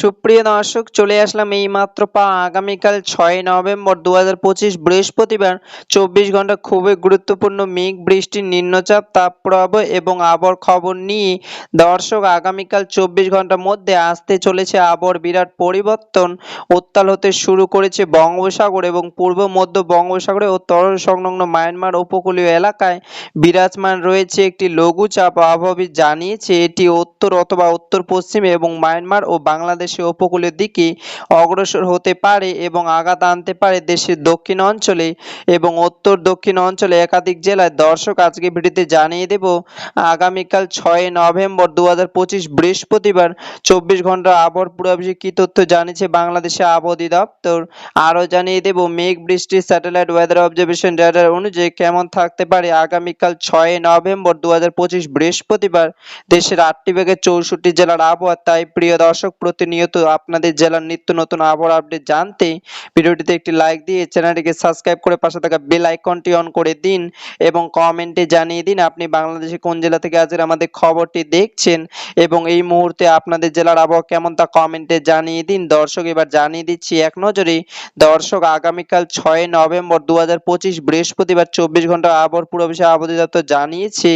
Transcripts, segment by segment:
সুপ্রিয় দর্শক, চলে আসলাম এই মাত্র পাওয়া আগামীকাল ছয় নভেম্বর দু পঁচিশ বৃহস্পতিবার। চব্বিশ ঘণ্টা খুবই গুরুত্বপূর্ণ মেঘ, বৃষ্টি, নিম্নচাপ, তাপপ্রবাহ এবং আবর খবর নিয়ে দর্শক আগামীকাল চব্বিশ ঘণ্টার মধ্যে আসতে চলেছে আবর বিরাট পরিবর্তন। উত্তাল হতে শুরু করেছে বঙ্গোপসাগর এবং পূর্ব, মধ্য বঙ্গোপসাগরে ও তরল সংলগ্ন মায়ানমার উপকূলীয় এলাকায় বিরাজমান রয়েছে একটি লঘুচাপ আবহাওয়াবিদ জানিয়েছে এটি উত্তর অথবা উত্তর পশ্চিম এবং মায়ানমার ও বাংলাদেশের উপকূলের দিকে অগ্রসর হতে পারে এবং আঘাত আনতে পারে দেশের দক্ষিণ অঞ্চলে এবং উত্তর দক্ষিণ অঞ্চলে একাধিক জেলায়। দর্শক আজকে ভিডিওতে জানিয়ে দেব, আগামীকাল ছয় নভেম্বর দু হাজার পঁচিশ বৃহস্পতিবার চব্বিশ ঘণ্টা আবহাওয়ার পূর্বাভাসে কি তথ্য জানিয়েছে বাংলাদেশে আবহাওয়া দপ্তর আরও জানিয়ে দেব, মেঘ বৃষ্টি, স্যাটেলাইট ওয়েদার অবজারভেশন রেডার অনুযায়ী কেমন থাকতে পারে আগামীকাল ছয় নভেম্বর দু হাজার পঁচিশ বৃহস্পতিবার দেশের আটটি ভাগের চৌষট্টি জেলার আবহাওয়া। তাই প্রিয় দর্শক, প্রতিনিয়ত আপনাদের জেলার নিত্য নতুন আবহাওয়ার আপডেট জানতে ভিডিওটিতে একটি লাইক দিয়ে চ্যানেলটিকে সাবস্ক্রাইব করে পাশে থাকা বেল আইকনটি অন করে দিন এবং কমেন্টে জানিয়ে দিন আপনি বাংলাদেশে কোন জেলা থেকে আজকের আমাদের খবরটি দেখছেন এবং এই মুহূর্তে আপনাদের জেলার আবহাওয়া কেমন তা কমেন্টে জানিয়ে দিন। দর্শক, এবার জানিয়ে দিচ্ছি এক নজরে দর্শক, আগামীকাল ছয় নভেম্বর দু হাজার পঁচিশ বৃহস্পতিবার চব্বিশ ঘণ্টা আবহাওয়ার পূর্বাভাসে আবহাওয়া দপ্তর জানিয়েছে,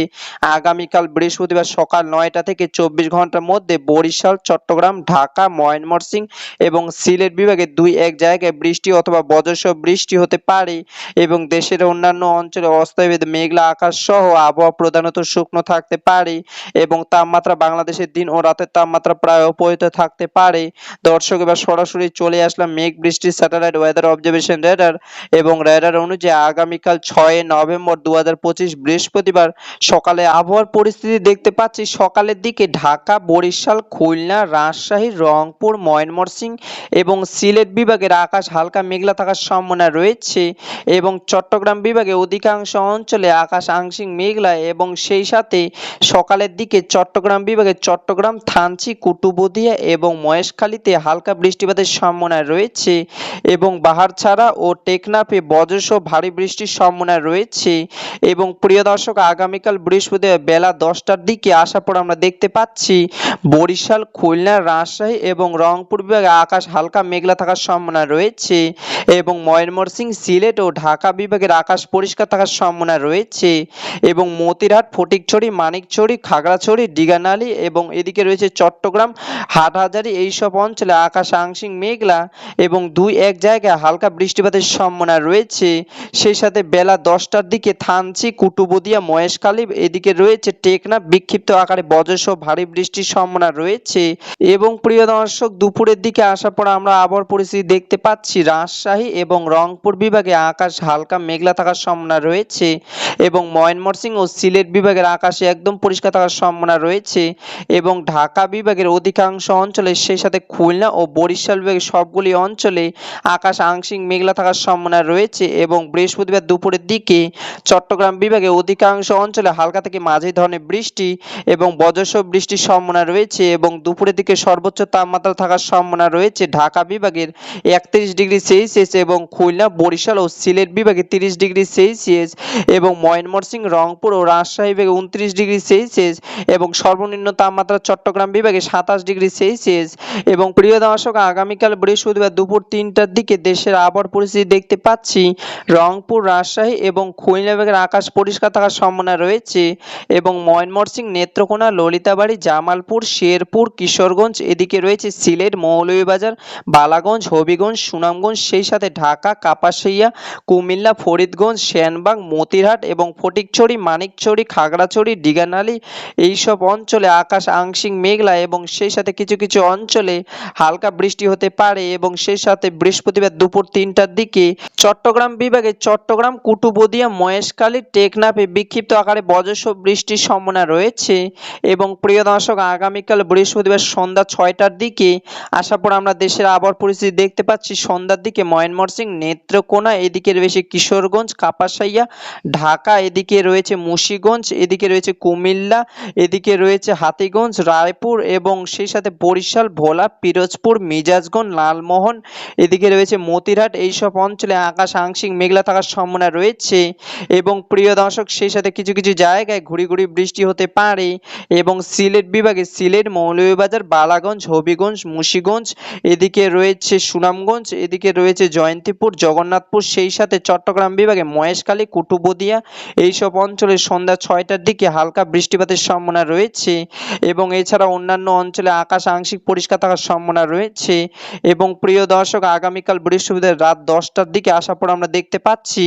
আগামীকাল বৃহস্পতিবার সকাল নয়টা থেকে চব্বিশ ঘণ্টার মধ্যে বরিশাল, চট্টগ্রাম, ঢাকা ময়মনসিংহ এবং সিলেট বিভাগে দুই এক জায়গায় বৃষ্টি অথবা বজ্রসহ বৃষ্টি হতে পারে এবং দেশের অন্যান্য অঞ্চলে অস্থায়ীভেদে মেঘলা আকাশ সহ আবহাওয়া প্রধানত শুকনো থাকতে পারে এবং তাপমাত্রা বাংলাদেশের দিন ও রাতের তাপমাত্রা প্রায় অপরিত থাকতে পারে। দর্শক, এবার সরাসরি চলে আসলাম মেঘ বৃষ্টির স্যাটেলাইট ওয়েদার অবজারভেশন রেডার এবং রেডার অনুযায়ী আগামীকাল ছয় নভেম্বর দু হাজার পঁচিশ বৃহস্পতিবার সকালে আবহাওয়ার পরিস্থিতি দেখতে পাচ্ছি। সকালের দিকে ঢাকা, বরিশাল, খুলনা, রাজশাহী রংপুর, ময়মনসিংহ এবং সিলেট বিভাগের আকাশ হালকা মেঘলা থাকার সম্ভাবনা রয়েছে এবং চট্টগ্রাম বিভাগে অধিকাংশ অঞ্চলে আকাশ আংশিক মেঘলা এবং সেই সাথে সকালের দিকে চট্টগ্রাম বিভাগে চট্টগ্রাম, থানচি কুতুবদিয়া এবং মহেশখালীতে হালকা বৃষ্টিপাতের সম্ভাবনা রয়েছে এবং বাহারছাড়া ও টেকনাফে বজ্রসহ ভারী বৃষ্টির সম্ভাবনা রয়েছে এবং প্রিয় দর্শক, আগামীকাল বৃহস্পতিবার বেলা দশটার দিকে আসার পর আমরা দেখতে পাচ্ছি বরিশাল, খুলনা, রাজশাহী এবং রংপুর বিভাগে আকাশ হালকা মেঘলা থাকার সম্ভাবনা রয়েছে এবং ময়মনসিংহ সিলেট ও ঢাকা বিভাগের আকাশ পরিষ্কার থাকার সম্ভাবনা রয়েছে এবং মতিরহাট, ফটিকছড়ি, মানিকছড়ি, খাগড়াছড়ি, ডিগানালি এবং এদিকে রয়েছে চট্টগ্রাম, হাটহাজারী এইসব অঞ্চলে আকাশ আংশিক মেঘলা এবং দুই এক জায়গায় হালকা বৃষ্টিপাতের সম্ভাবনা রয়েছে। সেই সাথে বেলা দশটার দিকে থানচি কুতুবদিয়া মহেশখালী এদিকে রয়েছে টেকনা বিক্ষিপ্ত আকারে বজ্রসহ ভারী বৃষ্টির সম্ভাবনা রয়েছে এবং প্রিয় দর্শক দুপুরের দিকে আসার পর আমরা আবহাওয়ার পরিস্থিতি দেখতে পাচ্ছি। রাজশাহী এবং রংপুর বিভাগে আকাশ হালকা মেঘলা থাকার সম্ভাবনা রয়েছে এবং ময়মনসিংহ ও সিলেট বিভাগের আকাশে একদম পরিষ্কার থাকার সম্ভাবনা রয়েছে এবং ঢাকা বিভাগের অধিকাংশ অঞ্চলে সেই সাথে খুলনা ও বরিশাল বিভাগের সবগুলি অঞ্চলে আকাশ আংশিক মেঘলা থাকার সম্ভাবনা রয়েছে এবং বৃহস্পতিবার দুপুরের দিকে চট্টগ্রাম বিভাগে অধিকাংশ অঞ্চলে হালকা থেকে মাঝারি ধরনের বৃষ্টি এবং বজ্রসহ বৃষ্টির সম্ভাবনা রয়েছে এবং দুপুরের দিকে সর্বোচ্চ তাপমাত্রা থাকার সম্ভাবনা রয়েছে। ঢাকা বিভাগের একত্রিশ ডিগ্রি সেলসিয়াস এবং খুলনা, বরিশাল ও সিলেট বিভাগে তিরিশ ডিগ্রি সেলসিয়াস এবং ময়মনসিংহ, রংপুর ও রাজশাহী বিভাগে উনত্রিশ ডিগ্রি সেলসিয়াস এবং সর্বনিম্ন তাপমাত্রা চট্টগ্রাম বিভাগে সাতাশ ডিগ্রি সেলসিয়াস এবং প্রিয় দর্শক, আগামীকাল বৃহস্পতিবার দুপুর তিনটার দিকে দেশের আবহাওয়ার পরিস্থিতি দেখতে পাচ্ছি। রংপুর, রাজশাহী এবং খুলনা বিভাগের আকাশ পরিষ্কার থাকার সম্ভাবনা রয়েছে এবং ময়মনসিংহ, নেত্রকোনা, ললিতাবাড়ি, জামালপুর, শেরপুর, কিশোরগঞ্জ এদিকে রয়েছে। সিলেট, মৌলভীবাজার, বালাগঞ্জ, হবিগঞ্জ, সুনামগঞ্জ, সেই সাথে ঢাকা, কাপাসিয়া, কুমিল্লা, ফরিদগঞ্জ শ্যানবাগ মতিরহাট এবং ফটিকছড়ি, মানিকছড়ি, খাগড়াছড়ি দিঘানালী এইসব অঞ্চলে আকাশ আংশিক মেঘলা এবং সেই সাথে কিছু কিছু অঞ্চলে হালকা বৃষ্টি হতে পারে এবং সেই সাথে বৃহস্পতিবার দুপুর তিনটার দিকে চট্টগ্রাম বিভাগে চট্টগ্রাম, কুটুবদিয়া, মহেশখালী, টেকনাফে বিক্ষিপ্ত আকারে বজ্রসহ বৃষ্টির সম্ভাবনা রয়েছে এবং প্রিয় দর্শক, আগামীকাল বৃহস্পতিবার সন্ধ্যা ছয়টার দিকে আসার পর আমরা দেশের আবহাওয়ার পরিস্থিতি দেখতে পাচ্ছি। সন্ধ্যার দিকে ময়মনসিংহ, নেত্রকোনা, এদিকে রয়েছে কিশোরগঞ্জ কাপাসাইয়া ঢাকা, এদিকে রয়েছে মুন্সিগঞ্জ, এদিকে রয়েছে কুমিল্লা, এদিকে রয়েছে হাতিগঞ্জ, রায়পুর এবং সেই সাথে বরিশাল, ভোলা, পিরোজপুর, মিজাজগঞ্জ, লালমোহন, এদিকে রয়েছে মতিরহাট। এইসব অঞ্চলে আকাশ আংশিক মেঘলা থাকার সম্ভাবনা রয়েছে এবং প্রিয় দর্শক, সেই সাথে কিছু কিছু জায়গায় ঘুরি ঘুরি বৃষ্টি হতে পারে এবং সিলেট বিভাগে সিলেট, মৌলভীবাজার, বালাগঞ্জ হবি হবিগঞ্জ মুন্সিগঞ্জ, এদিকে রয়েছে সুনামগঞ্জ, এদিকে রয়েছে জয়ন্তীপুর, জগন্নাথপুর, সেই সাথে চট্টগ্রাম বিভাগে মহেশখালী কুতুবদিয়া এইসব অঞ্চলে সন্ধ্যা ছয়টার দিকে হালকা বৃষ্টিপাতের সম্ভাবনা রয়েছে এবং এছাড়া অন্যান্য অঞ্চলে আকাশ আংশিক পরিষ্কার থাকার সম্ভাবনা রয়েছে এবং প্রিয় দর্শক, আগামীকাল বৃহস্পতিবার রাত দশটার দিকে আসার পর আমরা দেখতে পাচ্ছি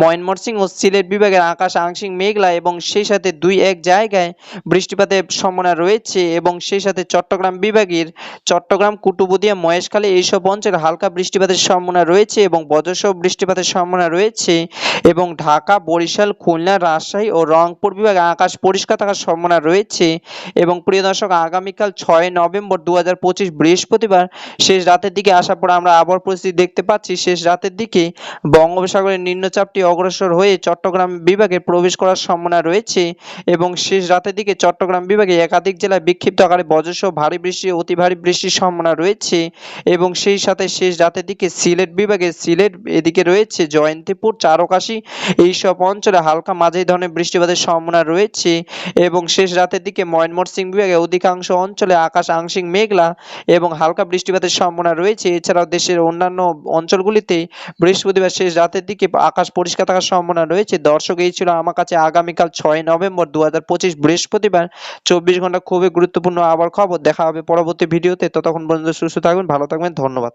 ময়মনসিংহ ও সিলেট বিভাগের আকাশ আংশিক মেঘলা এবং সেই সাথে দুই এক জায়গায় বৃষ্টিপাতের সম্ভাবনা রয়েছে এবং সেই সাথে চট্টগ্রাম বিভাগের চট্টগ্রাম কুতুবদিয়া মহেশখালী এইসব অঞ্চলে হালকা বৃষ্টিপাতের সম্ভাবনা রয়েছে এবং বজ্রসহ বৃষ্টিপাতের সম্ভাবনা রয়েছে এবং ঢাকা, বরিশাল, খুলনা, রাজশাহী ও রংপুর বিভাগে আকাশ পরিষ্কার থাকার সম্ভাবনা রয়েছে এবং প্রিয় দর্শক, আগামীকাল ছয় নভেম্বর দু হাজার পঁচিশ বৃহস্পতিবার শেষ রাতের দিকে আসার পর আমরা আবহাওয়ার পরিস্থিতি দেখতে পাচ্ছি। শেষ রাতের দিকে বঙ্গোপসাগরের নিম্নচাপটি অগ্রসর হয়ে চট্টগ্রাম বিভাগে প্রবেশ করার সম্ভাবনা রয়েছে এবং শেষ রাতের দিকে চট্টগ্রাম বিভাগে একাধিক জেলায় বিক্ষিপ্ত আকারে বজ্রসহ ভারী বৃষ্টি অতি ভারী বৃষ্টির সম্ভাবনা রয়েছে এবং সেই সাথে শেষ রাতের দিকে সিলেট বিভাগে সিলেট এদিকে রয়েছে জয়ন্তীপুর, চারকাশি এইসব অঞ্চলে হালকা মাঝারি ধরনের বৃষ্টিপাতের সম্ভাবনা রয়েছে এবং শেষ রাতের দিকে ময়মনসিংহ বিভাগে অধিকাংশ অঞ্চলে আকাশ আংশিক মেঘলা এবং হালকা বৃষ্টিপাতের সম্ভাবনা রয়েছে। এছাড়াও দেশের অন্যান্য অঞ্চলগুলিতে বৃহস্পতিবার শেষ রাতের দিকে আকাশ পরিষ্কার থাকার সম্ভাবনা রয়েছে। দর্শক, এই ছিল আমার কাছে আগামীকাল ছয় নভেম্বর দু হাজার পঁচিশ বৃহস্পতিবার। চব্বিশ ঘণ্টা খুবই গুরুত্বপূর্ণ আবার খবর। দেখা হবে পরবর্তী ভিডিওতে ততক্ষণ পর্যন্ত সুস্থ থাকবেন ভালো থাকবেন ধন্যবাদ।